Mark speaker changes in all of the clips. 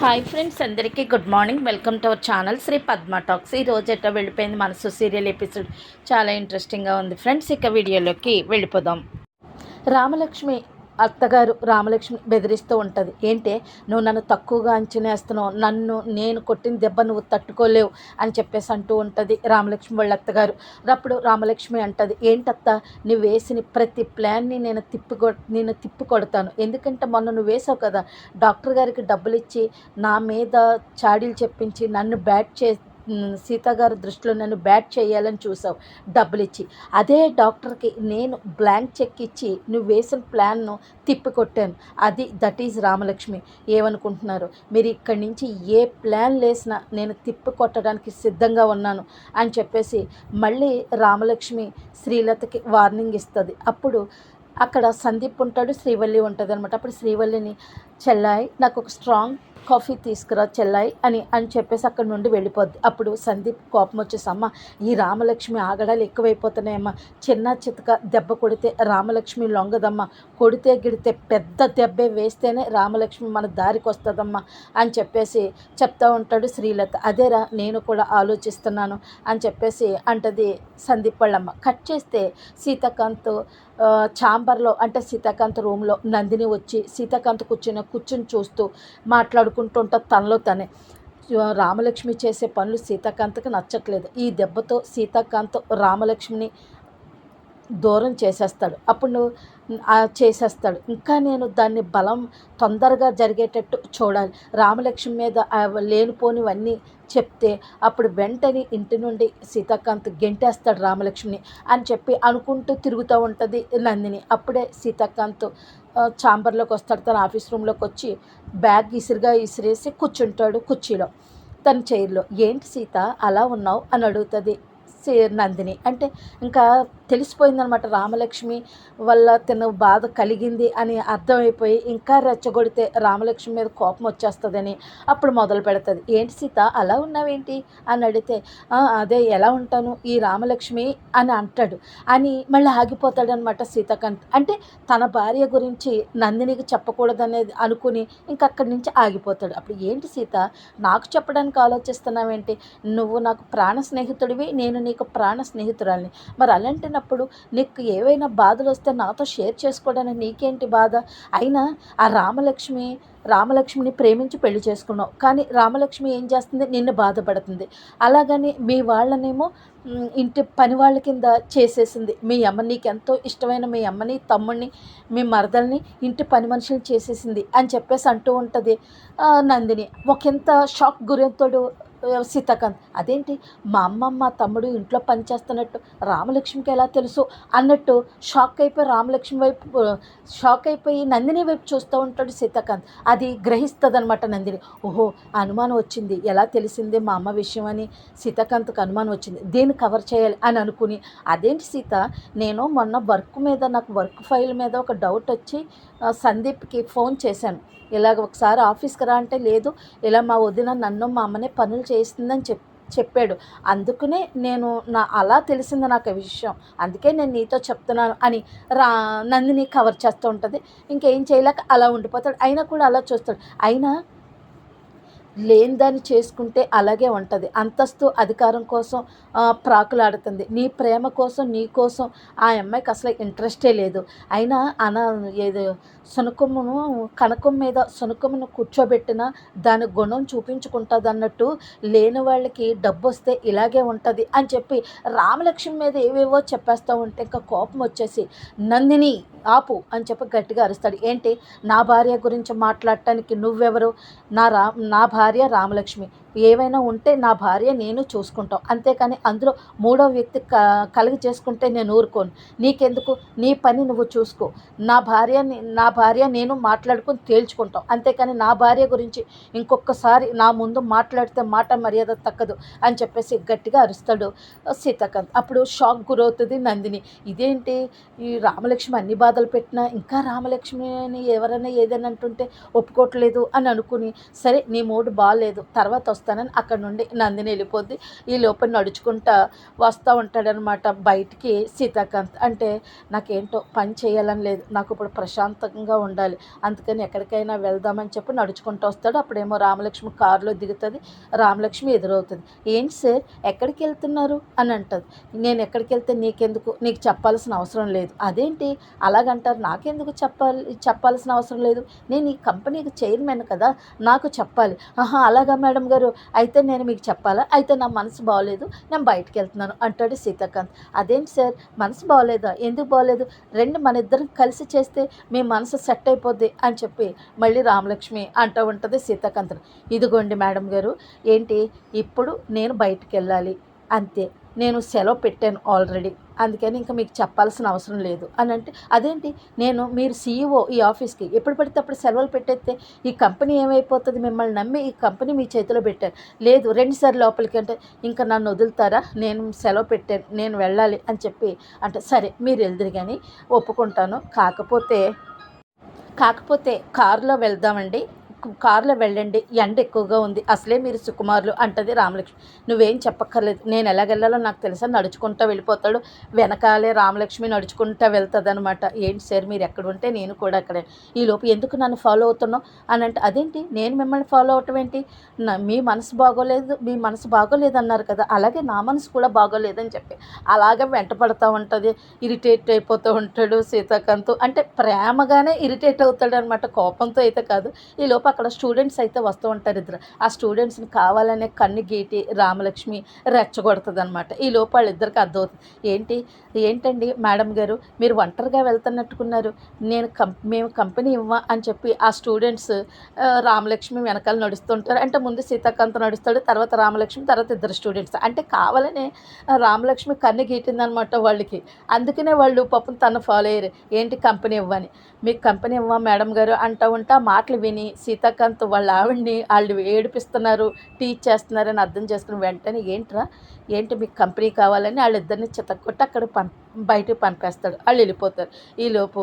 Speaker 1: Hi friends అందరికీ good morning welcome to our channel Shri Padma talks ఈ రోజు ఎట్లా వెళ్ళిపోయింది మనసు సీరియల్ ఎపిసోడ్ చాలా ఇంట్రెస్టింగ్గా ఉంది. ఫ్రెండ్స్ ఇక వీడియోలోకి వెళ్ళిపోదాం. రామలక్ష్మి అత్తగారు రామలక్ష్మి బెదిరిస్తూ ఉంటుంది. ఏంటే నువ్వు నన్ను తక్కువగా అంచనేస్తున్నావు. నన్ను నేను కొట్టిన దెబ్బ నువ్వు తట్టుకోలేవు అని చెప్పేసి అంటూ ఉంటుంది రామలక్ష్మి వాళ్ళ అత్తగారు. అప్పుడు రామలక్ష్మి అంటది ఏంటత్త నువ్వు వేసిన ప్రతి ప్లాన్ని నేను తిప్పి కొ నేను తిప్పి కొడతాను. ఎందుకంటే మొన్న నువ్వు వేసావు కదా డాక్టర్ గారికి డబ్బులు ఇచ్చి నా మీద చాడీలు చెప్పించి నన్ను బ్యాట్ చే సీత గారి దృష్టిలో నన్ను బ్యాట్ చేయాలని చూసావు డబ్బులు ఇచ్చి. అదే డాక్టర్కి నేను బ్లాంక్ చెక్ ఇచ్చి నువ్వు వేసిన ప్లాన్ను తిప్పికొట్టాను. అది దట్ ఈజ్ రామలక్ష్మి. ఏమనుకుంటున్నారు? మీరు ఇక్కడి నుంచి ఏ ప్లాన్ లేసినా నేను తిప్పి కొట్టడానికి సిద్ధంగా ఉన్నాను అని చెప్పేసి మళ్ళీ రామలక్ష్మి శ్రీలతకి వార్నింగ్ ఇస్తుంది. అప్పుడు అక్కడ సందీప్ ఉంటాడు శ్రీవల్లి ఉంటుంది అనమాట అప్పుడు శ్రీవల్లిని చెల్లాయి నాకు ఒక స్ట్రాంగ్ కాఫీ తీసుకురా చెల్లాయి అని అని చెప్పేసి అక్కడ నుండి వెళ్ళిపోద్ది. అప్పుడు సందీప్ కోపం వచ్చేసమ్మ ఈ రామలక్ష్మి ఆగడాలు ఎక్కువైపోతున్నాయమ్మా. చిన్న చితక దెబ్బ కొడితే రామలక్ష్మి లొంగదమ్మా. కొడితే గిడితే పెద్ద దెబ్బే వేస్తేనే రామలక్ష్మి మన దారికి వస్తుందమ్మా అని చెప్పేసి చెప్తా ఉంటాడు శ్రీలత. అదేరా నేను కూడా ఆలోచిస్తున్నాను అని చెప్పేసి అంటది సందీప్ వాళ్ళమ్మ. కట్ చేస్తే సీతాకాంత్ చాంబర్లో ఛాంబర్లో అంటే సీతాకాంత్ రూమ్లో నందిని వచ్చి సీతాకాంత్ కూర్చుని కూర్చుని చూస్తూ మాట్లాడుకుంటుంటుంది తనలో తనే. రామలక్ష్మి చేసే పనులు సీతాకాంత్కి నచ్చట్లేదు. ఈ దెబ్బతో సీతాకాంత్ రామలక్ష్మిని దూరం చేసేస్తాడు. అప్పుడు నువ్వు చేసేస్తాడు. ఇంకా నేను దాన్ని బలం తొందరగా జరిగేటట్టు చూడాలి. రామలక్ష్మి మీద లేనిపోనివన్నీ చెప్తే అప్పుడు వెంటనే ఇంటి నుండి సీతాకాంత్ గెంటేస్తాడు రామలక్ష్మిని అని చెప్పి అనుకుంటూ తిరుగుతూ ఉంటుంది నందిని. అప్పుడే సీతాకాంత్ ఛాంబర్లోకి వస్తాడు తన ఆఫీస్ రూమ్లోకి వచ్చి బ్యాగ్ ఇసురుగా ఇసిరేసి కూర్చుంటాడు కుర్చీలో తన చైర్లో. ఏంటి సీత అలా ఉన్నావు? అని అడుగుతుంది నందిని. అంటే ఇంకా తెలిసిపోయిందనమాట రామలక్ష్మి వల్ల తను బాధ కలిగింది అని అర్థమైపోయి ఇంకా రెచ్చగొడితే రామలక్ష్మి మీద కోపం వచ్చేస్తుందని అప్పుడు మొదలు పెడుతుంది. ఏంటి సీత అలా ఉన్నావేంటి? అని అడిగితే అదే ఎలా ఉంటాను? ఈ రామలక్ష్మి? అని అంటాడు. అని మళ్ళీ ఆగిపోతాడనమాట సీతాకాంత్. అంటే తన భార్య గురించి నందినికి చెప్పకూడదనేది అనుకుని ఇంకా అక్కడి నుంచి ఆగిపోతాడు. అప్పుడు ఏంటి సీత నాకు చెప్పడానికి ఆలోచిస్తున్నావేంటి? నువ్వు నాకు ప్రాణ స్నేహితుడివి నేను నీకు ప్రాణ స్నేహితురాలిని. మరి అలాంటి అలాంటినప్పుడు నీకు ఏవైనా బాధలు వస్తే నాతో షేర్ చేసుకోవడానికి నీకేంటి బాధ? అయినా ఆ రామలక్ష్మి రామలక్ష్మిని ప్రేమించి పెళ్ళి చేసుకున్నావు. కానీ రామలక్ష్మి ఏం చేస్తుంది? నిన్ను బాధపడుతుంది. అలాగని మీ వాళ్ళనేమో ఇంటి పని వాళ్ళ కింద చేసేసింది. మీ అమ్మ నీకు ఎంతో ఇష్టమైన మీ అమ్మని తమ్ముడిని మీ మరదల్ని ఇంటి పని మనుషులు చేసేసింది అని చెప్పేసి అంటూ ఉంటుంది. నందిని ఒకంత షాక్ గురవుతాడు సీతాకాంత్? అదేంటి? మా అమ్మ మా తమ్ముడు ఇంట్లో పనిచేస్తున్నట్టు రామలక్ష్మికి ఎలా తెలుసు? అన్నట్టు షాక్ అయిపోయి రామలక్ష్మి వైపు షాక్ అయిపోయి నందిని వైపు చూస్తూ ఉంటాడు సీతాకాంత్. అది గ్రహిస్తుంది అనమాట నందిని. ఓహో అనుమానం వచ్చింది. ఎలా తెలిసింది మా అమ్మ విషయం అని సీతాకాంత్కి అనుమానం వచ్చింది. దీన్ని కవర్ చేయాలి అని అనుకుని. అదేంటి సీత? నేను మొన్న వర్క్ మీద నాకు వర్క్ ఫైల్ మీద ఒక డౌట్ వచ్చి సందీప్కి ఫోన్ చేశాను. ఇలాగ ఒకసారి ఆఫీస్కి రా అంటే లేదు. ఇలా మా వదిన నన్ను మా అమ్మనే పనులు చేస్తుందని చెప్ చెప్పాడు. అందుకనే నేను నా అలా తెలిసింది నాకు విషయం. అందుకే నేను నీతో చెప్తున్నాను అని రా నందిని కవర్ చేస్తూ ఉంటుంది. ఇంకేం చేయలేక అలా ఉండిపోతాడు. అయినా కూడా అలా చూస్తాడు. అయినా లేని దాన్ని చేసుకుంటే అలాగే ఉంటుంది. అంతస్తు అధికారం కోసం ప్రాకులాడుతుంది. నీ ప్రేమ కోసం నీ కోసం ఆ అమ్మాయికి అసలు ఇంట్రెస్టే లేదు. అయినా అన ఏదో సునకమును కనకం మీద సునకమును కూర్చోబెట్టిన దాని గుణం చూపించుకుంటుంది అన్నట్టు లేని వాళ్ళకి డబ్బు వస్తే ఇలాగే ఉంటుంది అని చెప్పి రామలక్ష్మి మీద ఏవేవో చెప్పేస్తూ ఉంటే ఇంకా కోపం వచ్చేసి నందిని ఆపు అని చెప్పి గట్టిగా అరుస్తాడు. ఏంటి? నా భార్య గురించి మాట్లాడటానికి నువ్వెవరు? నా రా నా భార్య రామలక్ష్మి. ఏవైనా ఉంటే నా భార్య నేను చూసుకుంటాం. అంతేకాని అందులో మూడో వ్యక్తి క కలిగి చేసుకుంటే నేను ఊరుకోను. నీకెందుకు? నీ పని నువ్వు చూసుకో. నా భార్య నా భార్య నేను మాట్లాడుకుని తేల్చుకుంటాం. అంతేకాని నా భార్య గురించి ఇంకొకసారి నా ముందు మాట్లాడితే మాట మర్యాద తక్కదు అని చెప్పేసి గట్టిగా అరుస్తాడు సీతాకాంత్. అప్పుడు షాక్ గురవుతుంది నందిని. ఇదేంటి? ఈ రామలక్ష్మి అన్ని బాధలు పెట్టినా ఇంకా రామలక్ష్మిని ఎవరైనా ఏదైనా అంటుంటే ఒప్పుకోవట్లేదు అని అనుకుని సరే నీ మూడు బాగాలేదు తర్వాత వస్తుంది వస్తానని అక్కడ నుండి నందిని వెళ్ళిపోద్ది. ఈ లోపల నడుచుకుంటా వస్తూ ఉంటాడనమాట బయటికి సీతాకాంత్. అంటే నాకేంటో పని చేయాలని లేదు. నాకు ఇప్పుడు ప్రశాంతంగా ఉండాలి. అందుకని ఎక్కడికైనా వెళ్దామని చెప్పి నడుచుకుంటూ వస్తాడు. అప్పుడేమో రామలక్ష్మి కారులో దిగుతుంది. రామలక్ష్మి ఎదురవుతుంది. ఏంటి సార్ ఎక్కడికి వెళ్తున్నారు? అని అంటుంది. నేను ఎక్కడికి వెళ్తే నీకెందుకు? నీకు చెప్పాల్సిన అవసరం లేదు. అదేంటి? అలాగంటారు. నాకెందుకు చెప్పాలి చెప్పాల్సిన అవసరం లేదు. నేను ఈ కంపెనీకి చైర్మన్ కదా నాకు చెప్పాలి. ఆహా అలాగా మేడం గారు. అయితే నేను మీకు చెప్పాలా? అయితే నా మనసు బాగోలేదు నేను బయటకు వెళ్తున్నాను అంటాడు సీతాకాంత్. అదేంటి సార్? మనసు బాగోలేదా? ఎందుకు బాగోలేదు? రెండు మన ఇద్దరం కలిసి చేస్తే మీ మనసు సెట్ అయిపోద్ది అని చెప్పి మళ్ళీ రామలక్ష్మి అంటూ ఉంటుంది సీతాకాంత్. ఇదిగోండి మేడం గారు ఏంటి? ఇప్పుడు నేను బయటకు వెళ్ళాలి. అంతే. నేను సెలవు పెట్టాను ఆల్రెడీ. అందుకని ఇంకా మీకు చెప్పాల్సిన అవసరం లేదు. అని అంటే అదేంటి? నేను మీరు సీఈఓ ఈ ఆఫీస్కి ఎప్పుడు పడితే అప్పుడు సెలవులు పెట్టేస్తే ఈ కంపెనీ ఏమైపోతుంది మిమ్మల్ని నమ్మి ఈ కంపెనీ మీ చేతిలో పెట్టారు. లేదు రెండుసార్లు లోపలికి అంటే ఇంకా నన్ను వదులుతారా? నేను సెలవు పెట్టాను నేను వెళ్ళాలి అని చెప్పి అంటే సరే మీరు వెళ్దురు కానీ ఒప్పుకుంటాను. కాకపోతే కాకపోతే కారులో వెళ్దామండి. కారులో వెళ్ళండి ఎండ ఎక్కువగా ఉంది అసలే మీరు సుకుమారులు అంటది రామలక్ష్మి. నువ్వేం చెప్పక్కర్లేదు నేను ఎలాగెళ్ళాలో నాకు తెలుసా నడుచుకుంటూ వెళ్ళిపోతాడు వెనకాలే రామలక్ష్మి నడుచుకుంటూ వెళ్తుంది అనమాట ఏంటి సార్ మీరు ఎక్కడ ఉంటే నేను కూడా అక్కడే. ఈలోపు ఎందుకు నన్ను ఫాలో అవుతున్నావు? అని అంటే అదేంటి నేను మిమ్మల్ని ఫాలో అవటం ఏంటి? మీ మనసు బాగోలేదు మీ మనసు బాగోలేదు అన్నారు కదా అలాగే నా మనసు కూడా బాగోలేదని చెప్పి. అలాగే వెంట పడుతూ ఉంటుంది ఇరిటేట్ అయిపోతూ ఉంటాడు సీతాకాంత్. అంటే ప్రేమగానే ఇరిటేట్ అవుతాడు అనమాట కోపంతో అయితే కాదు. ఈ లోపు అక్కడ స్టూడెంట్స్ అయితే వస్తూ ఉంటారు ఇద్దరు. ఆ స్టూడెంట్స్ని కావాలనే కన్ను గీటి రామలక్ష్మి రెచ్చగొడుతుంది అనమాట ఈ లోపు వాళ్ళిద్దరికి అర్థమవుతుంది. ఏంటి? ఏంటండి మేడం గారు మీరు ఒంటరిగా వెళ్తున్నట్టుకున్నారు. నేను కం మేము కంపెనీ ఇవ్వ అని చెప్పి ఆ స్టూడెంట్స్ రామలక్ష్మి వెనకాల నడుస్తుంటారు. అంటే ముందు సీతాకాంత్ నడుస్తాడు తర్వాత రామలక్ష్మి తర్వాత ఇద్దరు స్టూడెంట్స్. అంటే కావాలనే రామలక్ష్మి కన్ను గీటిందనమాట వాళ్ళకి. అందుకనే వాళ్ళు పాపం తను ఫాలో అయ్యారు. ఏంటి కంపెనీ ఇవ్వని మీకు కంపెనీ ఇవ్వ మేడం గారు? అంటూ ఉంటే మాటలు విని సీత సీతాకాంత్ వాళ్ళ ఆవిడ్ని వాళ్ళు ఏడిపిస్తున్నారు టీచ్ చేస్తున్నారని అర్థం చేసుకుని వెంటనే ఏంట్రా ఏంటి మీకు కంపెనీ కావాలని వాళ్ళిద్దరిని చితక్కొట్టి అక్కడ పం బయటకు పంపేస్తాడు. వాళ్ళు వెళ్ళిపోతారు. ఈలోపు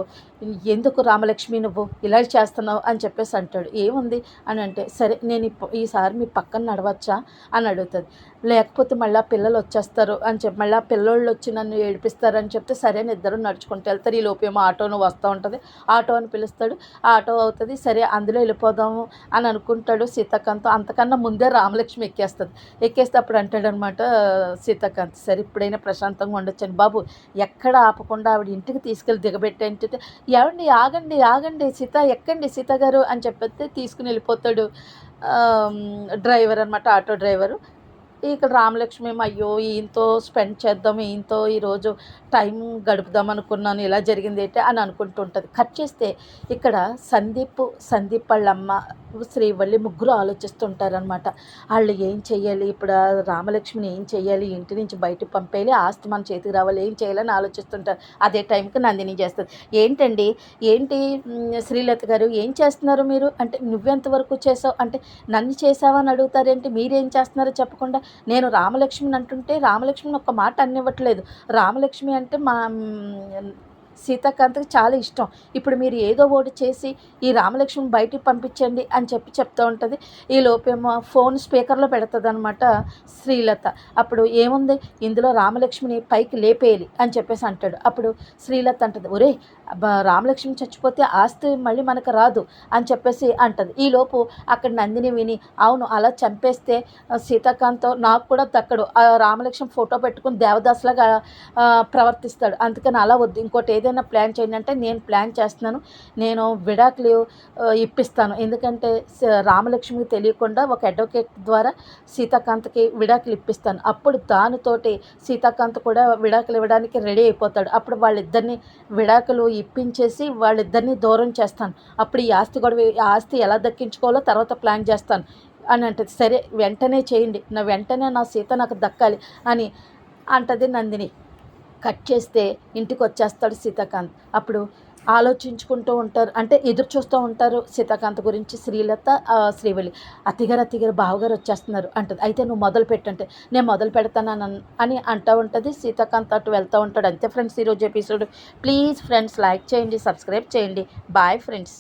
Speaker 1: ఎందుకు రామలక్ష్మి నువ్వు ఇలా చేస్తున్నావు? అని చెప్పేసి అంటాడు. ఏముంది? అని అంటే సరే నేను ఈసారి మీ పక్కన నడవచ్చా? అని అడుగుతుంది లేకపోతే మళ్ళీ పిల్లలు వచ్చేస్తారు. అని చెప్పి మళ్ళీ పిల్లోళ్ళు వచ్చి నన్ను ఏడిపిస్తారని చెప్తే సరే అని ఇద్దరు నడుచుకుంటూ వెళ్తారు. ఈ లోపు ఏమో ఆటోను వస్తూ ఉంటుంది. ఆటో అని పిలుస్తాడు. ఆటో అవుతుంది. సరే అందులో వెళ్ళిపోదాము అని అనుకుంటాడు సీతాకాంత్. అంతకన్నా ముందే రామలక్ష్మి ఎక్కేస్తుంది. ఎక్కేస్తే అప్పుడు అంటాడు అనమాట సీతాకాంత్ సరే ఇప్పుడైనా ప్రశాంతంగా ఉండొచ్చని బాబు. ఎక్కడ ఆపకుండా ఆవిడ ఇంటికి తీసుకెళ్ళి దిగబెట్టేంటే ఏమండి ఆగండి ఆగండి సీత ఎక్కండి సీత గారు అని చెప్పేస్తే తీసుకుని వెళ్ళిపోతాడు డ్రైవర్ అనమాట ఆటో డ్రైవరు. ఇక్కడ రామలక్ష్మి అయ్యో ఈయనతో స్పెండ్ చేద్దాం ఈయనతో ఈరోజు టైం గడుపుదాం అనుకున్నాను ఇలా జరిగింది ఏంటి? అని అనుకుంటుంటుంది కట్ చేస్తే ఇక్కడ సందీప్ సందీప్ వాళ్ళ అమ్మ శ్రీవల్లి ముగ్గురు ఆలోచిస్తుంటారనమాట వాళ్ళు ఏం చెయ్యాలి? ఇప్పుడు రామలక్ష్మిని ఏం చెయ్యాలి? ఇంటి నుంచి బయటకు పంపేయాలి? ఆస్తి మన చేతికి రావాలి? ఏం చేయాలని ఆలోచిస్తుంటారు. అదే టైంకి నందిని చేస్తుంది. ఏంటండి? ఏంటి శ్రీలత గారు? ఏం చేస్తున్నారు మీరు? అంటే నువ్వెంతవరకు చేసావు? అంటే నన్ను చేసావని అడుగుతారేంటి? మీరేం చేస్తున్నారో చెప్పకుండా నేను రామలక్ష్మిని అంటుంటే రామలక్ష్మిని ఒక మాట అనివ్వట్లేదు రామలక్ష్మి అంటే మా సీతాకాంత్కి చాలా ఇష్టం. ఇప్పుడు మీరు ఏదో ఒకటి చేసి ఈ రామలక్ష్మి బయటికి పంపించండి అని చెప్పి చెప్తూ ఉంటుంది. ఈ లోపేమో ఫోన్ స్పీకర్లో పెడుతుంది అనమాట శ్రీలత. అప్పుడు ఏముంది? ఇందులో రామలక్ష్మిని పైకి లేపేయాలి అని చెప్పేసి అంటాడు. అప్పుడు శ్రీలత అంటుంది ఒరే రామలక్ష్మి చచ్చిపోతే ఆస్తి మళ్ళీ మనకు రాదు అని చెప్పేసి అంటుంది. ఈలోపు అక్కడ నందిని విని అవును అలా చంపేస్తే సీతాకాంత్ నాకు కూడా దక్కడు. రామలక్ష్మి ఫోటో పెట్టుకుని దేవదాసులాగా ప్రవర్తిస్తాడు. అందుకని అలా వద్దు. ఇంకోటి ఏదైనా ప్లాన్ చేయండి అంటే నేను ప్లాన్ చేస్తున్నాను నేను విడాకులు ఇప్పిస్తాను. ఎందుకంటే రామలక్ష్మికి తెలియకుండా ఒక అడ్వకేట్ ద్వారా సీతాకాంత్కి విడాకులు ఇప్పిస్తాను. అప్పుడు దానితోటి సీతాకాంత్ కూడా విడాకులు ఇవ్వడానికి రెడీ అయిపోతాడు. అప్పుడు వాళ్ళిద్దరిని విడాకులు ఇప్పించేసి వాళ్ళిద్దరిని దూరం చేస్తాను. అప్పుడు ఈ ఆస్తి గొడవ ఆస్తి ఎలా దక్కించుకోవాలో తర్వాత ప్లాన్ చేస్తాను. అని అంటది. సరే వెంటనే చేయండి. నా వెంటనే నా సీత నాకు దక్కాలి అని అంటది నందిని. కట్ చేస్తే ఇంటికి వచ్చేస్తాడు సీతాకాంత్. అప్పుడు ఆలోచించుకుంటూ ఉంటారు. అంటే ఎదురు చూస్తూ ఉంటారు సీతాకాంత్ గురించి శ్రీలత శ్రీవల్లి. అతిగారు అతిగారు బావగారు వచ్చేస్తున్నారు అంటది. అయితే నువ్వు మొదలు పెట్టంటే నేను మొదలు పెడతాను అని అంటూ ఉంటుంది. సీతాకాంత్ అటు వెళ్తూ ఉంటాడు. అంతే ఫ్రెండ్స్ ఈరోజు ఎపిసోడ్. ప్లీజ్ ఫ్రెండ్స్ లైక్ చేయండి సబ్స్క్రైబ్ చేయండి. Bye friends.